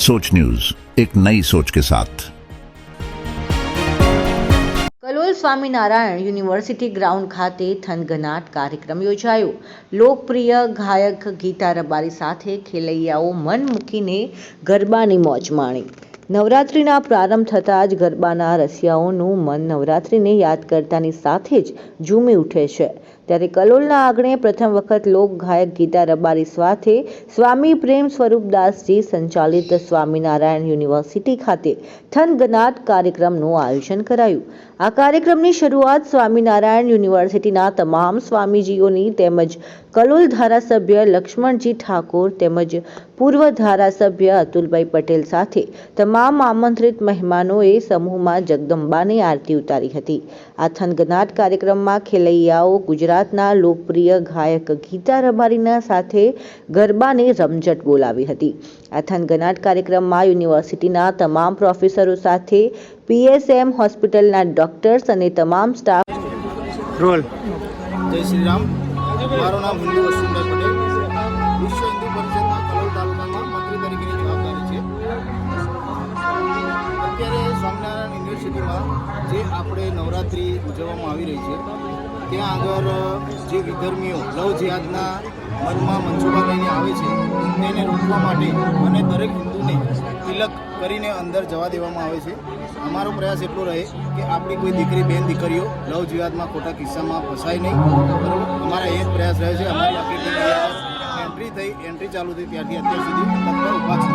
सोच न्यूज एक नई सोच के साथ કલોલ સ્વામિનારાયણ યુનિવર્સિટી ગ્રાઉન્ડ ખાતે થનગનાટ કાર્યક્રમ યોજાયો લોકપ્રિય ગાયક ગીતા રબારી સાથે ખેલૈયાઓ મન મૂકીને ગરબાની મોજ માણી નવરાત્રિના પ્રારંભ થતાં જ ગરબાના રસિયાઓનું મન નવરાત્રિને યાદ કરતાની સાથે જ ઝૂમી ઉઠે છે ત્યારે કલોલના આંગણે પ્રથમ વખત લોક ગાયક ગીતા રબારી સાથે સ્વામી પ્રેમ સ્વરૂપદાસજી સંચાલિત સ્વામિનારાયણ યુનિવર્સિટી ખાતે થનગનાટ કાર્યક્રમનું આયોજન કરાયું. આ કાર્યક્રમની શરૂઆત સ્વામિનારાયણ યુનિવર્સિટીના તમામ સ્વામીજીઓની તેમજ કલોલ ધારાસભ્ય લક્ષ્મણજી ઠાકોર તેમજ પૂર્વ ધારાસભ્ય અતુલભાઈ પટેલ સાથે તમામ આમંત્રિત મહેમાનોએ સમૂહમાં જગદંબાની આરતી ઉતારી હતી. આ થનગનાટ કાર્યક્રમમાં ખેલૈયાઓ ગુજરાતના લોકપ્રિય ગાયક ગીતા રબારીના સાથે ગરબાને રમઝટ બોલાવી હતી. આ થનગનાટ કાર્યક્રમમાં યુનિવર્સિટીના તમામ પ્રોફેસરો સાથે પીએસએમ હોસ્પિટલના ડોક્ટર્સ અને તમામ સ્ટાફ રોલ. જય શ્રી રામ. મારું નામ હિન્દુ વસુંધર પટેલ. વિશ્વ હિન્દુ પરિષદના કલોલ તાલુકામાં મંત્રી તરીકેની જવાબદારી છે. અત્યારે સ્વામિનારાયણ યુનિવર્સિટીમાં જે આપણે નવરાત્રિ ઉજવવામાં આવી રહી છે ત્યાં આગળ જે વિધર્મીઓ લવ જિહાદના મનમાં મનસુબા લઈને આવે છે, તેને રોકવા માટે અને દરેક હિન્દુને તિલક કરીને અંદર જવા દેવામાં આવે છે. અમારો પ્રયાસ એટલો રહે કે આપણી કોઈ દીકરી, બેન, દીકરીઓ લવ જિહાદમાં ખોટા કિસ્સામાં ફસાય નહીં. અમારા એ જ પ્રયાસ રહે છે. અમારી એન્ટ્રી થઈ, એન્ટ્રી ચાલુ થઈ ત્યારથી અત્યાર સુધી. ઊભા છે.